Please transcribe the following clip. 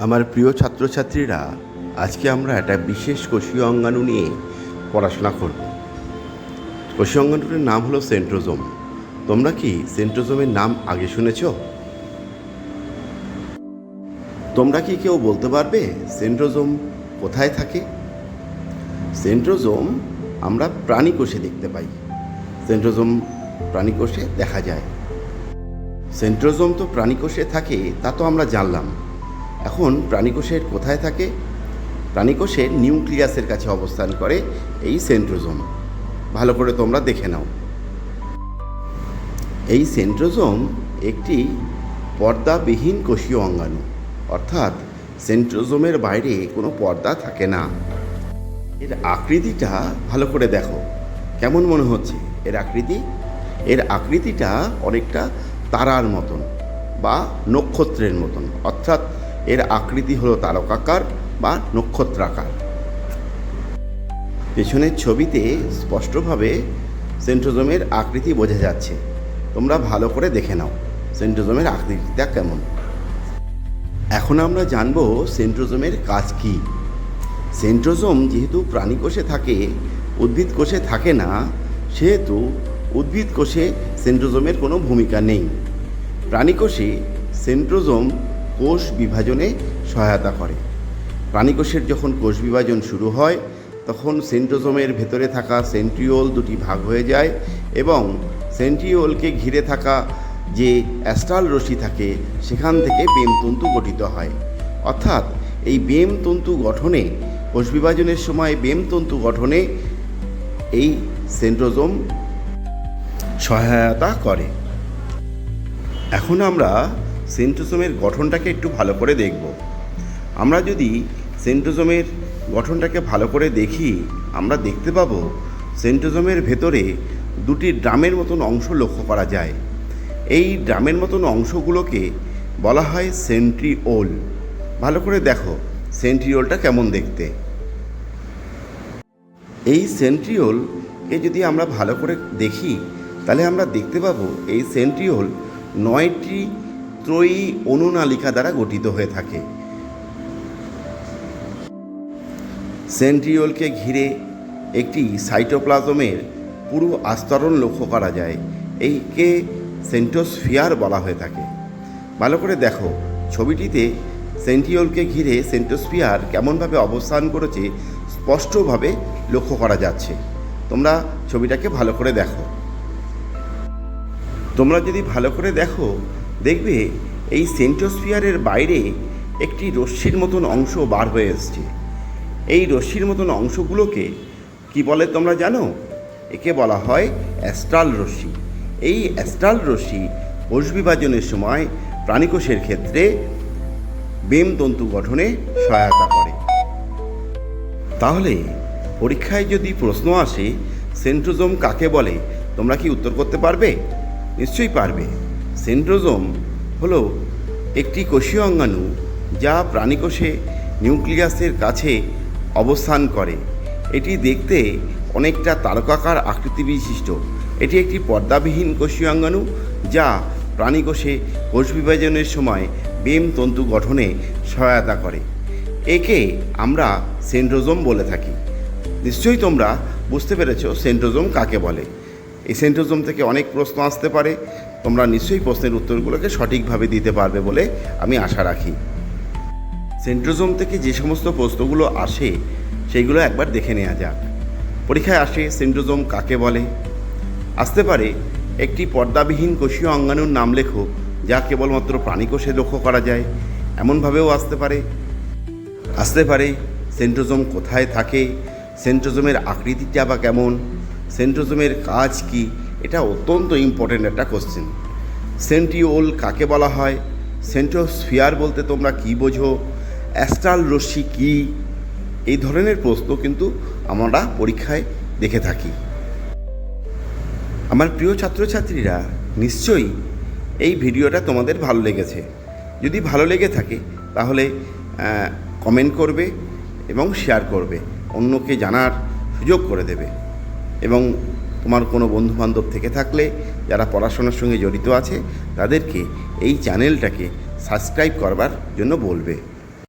আমার প্রিয় ছাত্রছাত্রীরা, আজকে আমরা একটা বিশেষ কোষীয় অঙ্গাণু নিয়ে পড়াশোনা করব। কোষীয় অঙ্গাণুটির নাম হলো সেন্ট্রোজোম। তোমরা কি সেন্ট্রোজোমের নাম আগে শুনেছ? তোমরা কি কেউ বলতে পারবে সেন্ট্রোজোম কোথায় থাকে? সেন্ট্রোজোম আমরা প্রাণী কোষে দেখতে পাই। সেন্ট্রোজোম প্রাণী কোষে দেখা যায়। সেন্ট্রোজোম তো প্রাণী কোষে থাকে, তা তো আমরা জানলাম। এখন প্রাণীকোষের কোথায় থাকে? প্রাণীকোষের নিউক্লিয়াসের কাছে অবস্থান করে এই সেন্ট্রোজোম। ভালো করে তোমরা দেখে নাও। এই সেন্ট্রোজোম একটি পর্দাবিহীন কোষীয় অঙ্গাণু। অর্থাৎ সেন্ট্রোজোমের বাইরে কোনো পর্দা থাকে না। এর আকৃতিটা ভালো করে দেখো। কেমন মনে হচ্ছে? এর আকৃতি? এর আকৃতিটা অনেকটা তারার মতন বা নক্ষত্রের মতন। অর্থাৎ এর আকৃতি হলো তারকাকার বা নক্ষত্রাকার। পেছনের ছবিতে স্পষ্টভাবে সেন্ট্রোজোমের আকৃতি বোঝা যাচ্ছে। তোমরা ভালো করে দেখে নাও সেন্ট্রোজোমের আকৃতিটা কেমন। এখন আমরা জানব সেন্ট্রোজোমের কাজ কী। সেন্ট্রোজোম যেহেতু প্রাণী কোষে থাকে, উদ্ভিদ কোষে থাকে না, সেহেতু উদ্ভিদ কোষে সেন্ট্রোজোমের কোনো ভূমিকা নেই। প্রাণীকোষে সেন্ট্রোজোম কোষ বিভাজনে সহায়তা করে। প্রাণীকোষের যখন কোষ বিভাজন শুরু হয়, তখন সেন্ট্রোজোমের ভেতরে থাকা সেন্ট্রিওল দুটি ভাগ হয়ে যায় এবং সেন্ট্রিওলকে ঘিরে থাকা যে অ্যাস্ট্রাল রশ্মি থাকে, সেখান থেকে বেমতন্তু গঠিত হয়। অর্থাৎ এই বেমতন্তু গঠনে, কোষ বিভাজনের সময় বেমতন্তু গঠনে এই সেন্ট্রোজোম সহায়তা করে। এখন আমরা সেন্ট্রোজোমের গঠনটাকে একটু ভালো করে দেখব। আমরা যদি সেন্ট্রোজোমের গঠনটাকে ভালো করে দেখি, আমরা দেখতে পাবো সেন্ট্রোজোমের ভেতরে দুটি ড্রামের মতন অংশ লক্ষ্য করা যায়। এই ড্রামের মতন অংশগুলোকে বলা হয় সেন্ট্রিওল। ভালো করে দেখো সেন্ট্রিওলটা কেমন দেখতে। এই সেন্ট্রিওলকে যদি আমরা ভালো করে দেখি, তাহলে আমরা দেখতে পাবো এই সেন্ট্রিওল নয়টি ত্রয়ী অনুনালিকা দ্বারা গঠিত হয়ে থাকে। সেন্ট্রিওলকে ঘিরে একটি সাইটোপ্লাজমের পুরো আস্তরণ লক্ষ্য করা যায়। এইকে সেন্টোস্ফিয়ার বলা হয়ে থাকে। ভালো করে দেখো, ছবিটিতে সেন্ট্রিওলকে ঘিরে সেন্টোস্ফিয়ার কেমনভাবে অবস্থান করেছে স্পষ্টভাবে লক্ষ্য করা যাচ্ছে। তোমরা ছবিটাকে ভালো করে দেখো। তোমরা যদি ভালো করে দেখো দেখবে এই সেন্টোস্ফিয়ারের বাইরে একটি রশ্মির মতন অংশ বার হয়ে এসছে। এই রশ্মির মতন অংশগুলোকে কি বলে তোমরা জানো? একে বলা হয় অ্যাস্ট্রাল রশ্মি। এই অ্যাস্ট্রাল রশ্মি কোষ বিভাজনের সময় প্রাণীকোষের ক্ষেত্রে বেমতন্তু গঠনে সহায়তা করে। তাহলে পরীক্ষায় যদি প্রশ্ন আসে, সেন্ট্রোজোম কাকে বলে, তোমরা কি উত্তর করতে পারবে? নিশ্চয়ই পারবে। সেন্ট্রোজোম হল একটি কোষীয় অঙ্গাণু যা প্রাণীকোষে নিউক্লিয়াসের কাছে অবস্থান করে। এটি দেখতে অনেকটা তারকাকার আকৃতি বিশিষ্ট। এটি একটি পর্দাবিহীন কোষীয় অঙ্গাণু যা প্রাণীকোষে কোষ বিভাজনের সময় বেম তন্তু গঠনে সহায়তা করে। একে আমরা সেন্ট্রোজোম বলে থাকি। নিশ্চয়ই তোমরা বুঝতে পেরেছ সেন্ট্রোজোম কাকে বলে। এই সেন্ট্রোজোম থেকে অনেক প্রশ্ন আসতে পারে। তোমরা নিশ্চয়ই প্রশ্নের উত্তরগুলোকে সঠিকভাবে দিতে পারবে বলে আমি আশা রাখি। সেন্ট্রোজোম থেকে যে সমস্ত প্রশ্নগুলো আসে সেইগুলো একবার দেখে নেওয়া যাক। পরীক্ষায় আসে সেন্ট্রোজোম কাকে বলে? আসতে পারে একটি পর্দাবিহীন কোষীয় অঙ্গাণুর নাম লেখো, যা কেবলমাত্র প্রাণীকোষে লক্ষ্য করা যায়। এমনভাবেও আসতে পারে। আসতে পারে সেন্ট্রোজোম কোথায় থাকে? সেন্ট্রোজোমের আকৃতিটা বা কেমন? সেন্ট্রোজোমের কাজ কি? এটা অত্যন্ত ইম্পর্ট্যান্ট একটা কোশ্চেন সেন্ট্রিওল কাকে বলা হয়? সেন্ট্রোস্ফিয়ার বলতে তোমরা কি বোঝো? অ্যাস্ট্রাল রশ্মি কী? এই ধরনের প্রশ্ন কিন্তু আমরা পরীক্ষায় দেখে থাকি। আমার প্রিয় ছাত্রছাত্রীরা, নিশ্চয়ই এই ভিডিওটা তোমাদের ভালো লেগেছে। যদি ভালো লেগে থাকে, তাহলে কমেন্ট করবে এবং শেয়ার করবে। অন্যকে জানার সুযোগ করে দেবে। এবং তোমার কোনো বন্ধুবান্ধব থেকে থাকলে, যারা পড়াশোনার সঙ্গে জড়িত আছে, তাদেরকে এই চ্যানেলটাকে সাবস্ক্রাইব করবার জন্য বলবে।